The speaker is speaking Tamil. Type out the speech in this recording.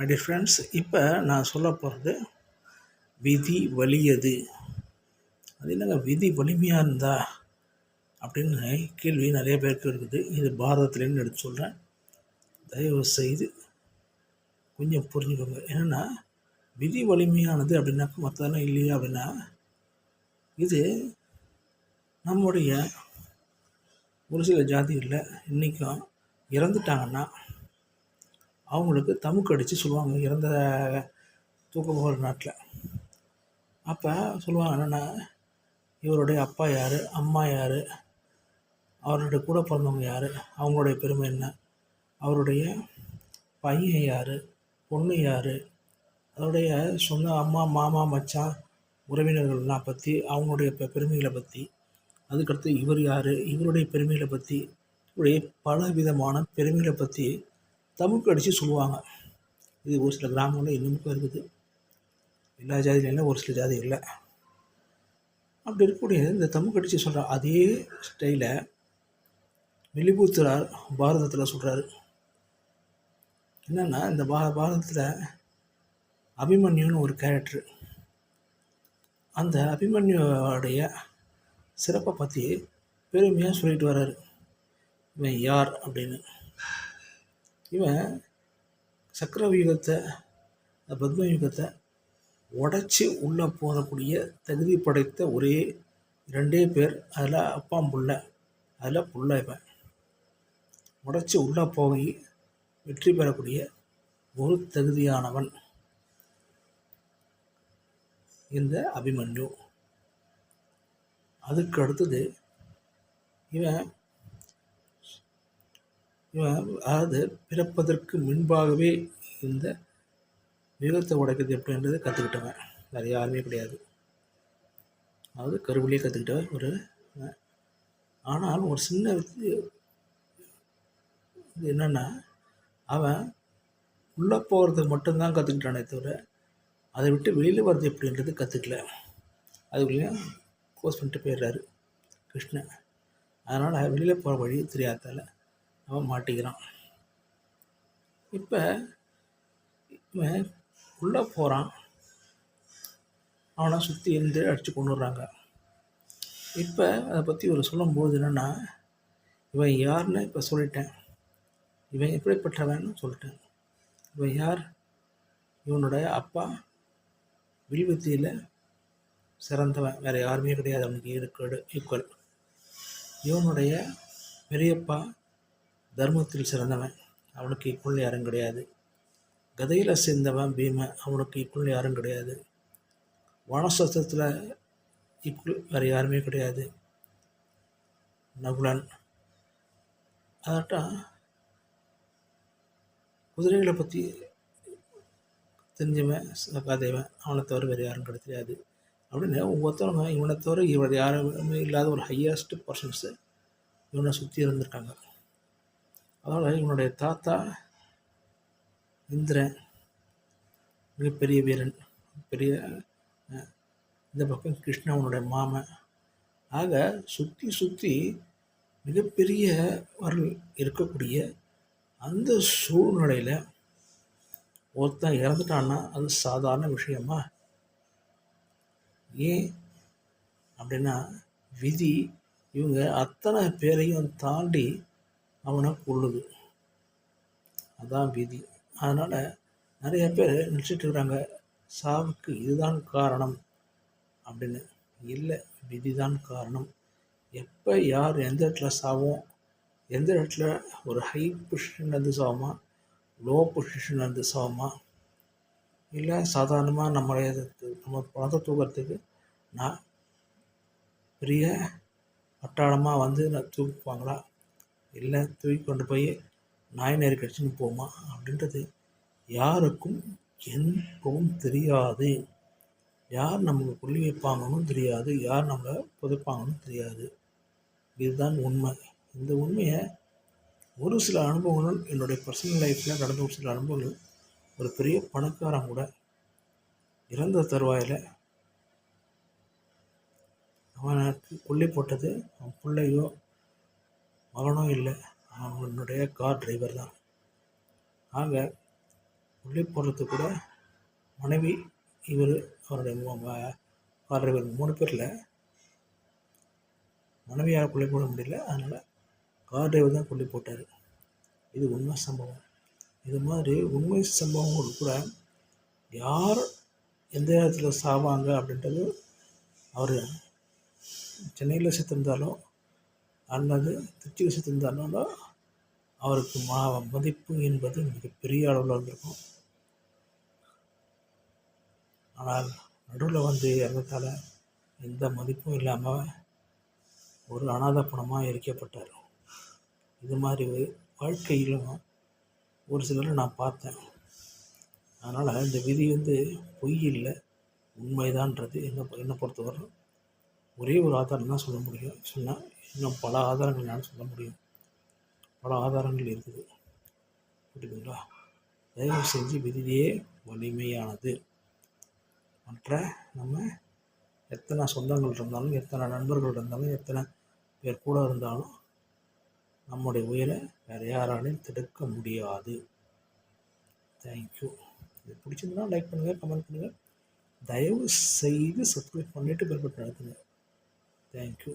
மை டியர் ஃப்ரெண்ட்ஸ் இப்போ நான் சொல்ல போகிறது விதி வலியது. அது என்னங்க விதி வலிமையாக இருந்தா? அப்படின்னு கேள்வி நிறைய பேருக்கு இருக்குது. இது பாரதத்துலேருந்து எடுத்து சொல்கிறேன் தயவு செய்து கொஞ்சம் புரிஞ்சுக்கோங்க. என்னென்னா விதி வலிமையானது அப்படின்னாக்கா மற்றதெல்லாம் இல்லையா அப்படின்னா இது நம்முடைய ஒரு சில ஜாதிகளில் இன்றைக்கும் இறந்துட்டாங்கன்னா அவங்களுக்கு தமுக்கு அடித்து சொல்லுவாங்க இறந்த தூக்க போகிற நாட்டில். அப்போ சொல்லுவாங்க என்னென்னா இவருடைய அப்பா யார் அம்மா யார் அவருடைய கூட பிறந்தவங்க யார் அவங்களுடைய பெருமை என்ன அவருடைய பையன் யார் பொண்ணு யார் அதோடைய சொந்த அம்மா மாமா மச்சான் உறவினர்கள்லாம் பற்றி அவங்களுடைய பெ பெருமைகளை பற்றி அதுக்கடுத்து இவர் யார் இவருடைய பெருமைகளை பற்றி இப்படி பல விதமான பெருமைகளை பற்றி தமுக்கு அடித்து சொல்லுவாங்க. இது ஒரு சில கிராமங்களில் இன்னமும் இருக்குது. எல்லா ஜாதியிலும் இல்லை ஒரு சில ஜாதி இல்லை. அப்படி இருக்கக்கூடிய இந்த தமுக்கு அடித்து சொல்கிற அதே ஸ்டைலை வெளிபூத்துறார் பாரதத்தில் சொல்கிறாரு என்னென்னா இந்த பா பாரதத்தில் அபிமன்யுன்னு ஒரு கேரக்டர் அந்த அபிமன்யுடைய சிறப்பை பற்றி பெருமையாக சொல்லிட்டு வர்றாரு. இவன் யார் அப்படின்னு. இவன் சக்கரவியூகத்தை பத்மயுகத்தை உடச்சி உள்ளே போகக்கூடிய தகுதி படைத்த ஒரே ரெண்டே பேர். அதில் அப்பாம் புள்ள அதில் புள்ள இவன். உடச்சி உள்ளே போய் வெற்றி பெறக்கூடிய ஒரு தகுதியானவன். இந்த அபிமன்யு. அதுக்கு அடுத்தது இவன் அதாவது பிறப்பதற்கு முன்பாகவே இந்த மிருகத்தை உடைக்கிறது எப்படின்றது கற்றுக்கிட்டவன் வேறு யாருமே கிடையாது. அதாவது கருவிலேயே கற்றுக்கிட்டவன் ஒரு ஆனால் ஒரு சின்ன இது என்னென்னா அவன் உள்ளே போகிறதுக்கு மட்டும்தான் கற்றுக்கிட்டானே தவிர அதை விட்டு வெளியில் வர்றது எப்படின்றது கற்றுக்கல அதுக்குள்ளேயும் கோர்ஸ் பண்ணிட்டு போயிடுறாரு கிருஷ்ணன். அதனால் வெளியில் போகிற வழி தெரியாதால அவன் மாட்டிக்கிறான். இப்போ இவன் உள்ளே போகிறான் அவனை சுற்றி இருந்து அடித்து கொண்டு வர்றாங்க. இப்போ அதை பற்றி ஒரு சொல்லும்போது என்னென்னா இவன் யாருன்னு இப்போ சொல்லிட்டேன். இவன் எப்படிப்பட்டவன்னு சொல்லிட்டேன். இவன் யார்? இவனுடைய அப்பா வில்வித்தியில் சிறந்தவன். வேறு யாருமே கிடையாது. அவனுக்கு ஈடுக்கடு ஈக்குவல் இவனுடைய பெரியப்பா தர்மத்தில் சிறந்தவன் அவனுக்கு ஈக்குவல் யாரும் கிடையாது. கதையில் சேர்ந்தவன் பீமன் அவனுக்கு ஈக்குவல் யாரும் கிடையாது. வானசத்திரத்தில் ஈக்குவல் வேறு யாருமே கிடையாது. நகுலன். அதாட்டம் குதிரைகளை பற்றி தெரிஞ்சவன் சகாதேவன் அவனை தவிர வேறு யாரும் கிடையாது அப்படின்னு ஒவ்வொருத்தவங்க இவனை தவிர இவர் யாருமே இல்லாத ஒரு ஹையஸ்ட் பர்சன்ஸு இவனை சுற்றி இருந்திருக்காங்க. அதனால் இவனுடைய தாத்தா இந்திரன் மிகப்பெரிய வீரன் பெரிய இந்த பக்கம் கிருஷ்ணா அவனுடைய மாமன் ஆக சுற்றி சுற்றி மிகப்பெரிய வரல் இருக்கக்கூடிய அந்த சூழ்நிலையில் ஒருத்தன் இறந்துட்டான்னா அது சாதாரண விஷயமா? ஏன் அப்படின்னா விதி இவங்க அத்தனை பேரையும் தாண்டி அவனை கொள்ளுது அதான் விதி. அதனால் நிறைய பேர் நினச்சிட்டு இருக்கிறாங்க சாவுக்கு இதுதான் காரணம் அப்படின்னு. இல்லை விதி தான் காரணம். எப்போ யார் எந்த இடத்துல சாவோம் எந்த இடத்துல ஒரு ஹை பொசிஷன்லேருந்து சாவுமா லோ பொசிஷன்லேருந்து சாவுமா? இல்லை சாதாரணமாக நம்மளை நம்ம பணத்தை தூக்கிறதுக்கு நான் பெரிய பட்டாளமாக வந்து நான் தூக்குவாங்களா? இல்லை தூக்கி கொண்டு போய் நாய் நேர் கடிச்சுன்னு போமா? அப்படின்றது யாருக்கும் எப்பவும் தெரியாது. யார் நமக்கு புள்ளி வைப்பாங்கன்னு தெரியாது. யார் நம்மளை புதைப்பாங்கன்னு தெரியாது. இதுதான் உண்மை. இந்த உண்மையை ஒரு சில அனுபவங்கள் என்னுடைய பர்சனல் லைஃப்பில் நடந்த ஒரு சில அனுபவங்கள் ஒரு பெரிய பணக்காரன் கூட இறந்த தருவாயில் அவனுக்கு கொல்லி போட்டது அவன் பிள்ளையோ மகனும் இல்லை. அவனுடைய கார் டிரைவர் தான். ஆக உள்ளே போடுறதுக்கு கூட மனைவி இவர் அவருடைய கார் டிரைவர் மூணு பேரில் மனைவியால் கொள்ளை போட முடியல. அதனால் கார் டிரைவர் தான் கொள்ளி போட்டார். இது உண்மை சம்பவம். இது மாதிரி உண்மை சம்பவங்கள் கூட யார் எந்த இடத்துல சாவாங்க அப்படின்றது அவர் சென்னையில் செத்திருந்தாலும் அல்லது திருச்சியில் செத்திருந்தாலும் அவருக்கு மா மதிப்பு என்பது மிகப்பெரிய அளவில் வந்திருக்கும். ஆனால் நடுவில் வந்து இறந்ததால் எந்த மதிப்பும் இல்லாமல் ஒரு அனாதை பணமாக எரிக்கப்பட்டார். இது மாதிரி வாழ்க்கையிலும் ஒரு சிலரை நான் பார்த்தேன். அதனால் இந்த விதி வந்து பொய் இல்லை உண்மைதான்றது. என்ன என்னை பொறுத்தவரை ஒரே ஒரு ஆதாரம் தான் சொல்ல முடியும். சொன்னால் இன்னும் பல ஆதாரங்கள் நான் சொல்ல முடியும். பல ஆதாரங்கள் இருக்குது. புரியுதுங்களா? தயவு செஞ்சு விதியே வலிமையானது. மற்ற நம்ம எத்தனை சொந்தங்கள் இருந்தாலும் எத்தனை நண்பர்கள் இருந்தாலும் எத்தனை பேர் கூட இருந்தாலும் நம்முடைய உயிரை வேறு யாராலையும் தடுக்க முடியாது. தேங்க்யூ இது பிடிச்சிருந்தா லைக் பண்ணுங்கள் கமெண்ட் பண்ணுங்கள் தயவு செய்து சப்ஸ்கிரைப் பண்ணிவிட்டு பெருப்பட்டு நடத்துங்க அழுத்துங்க தேங்க்யூ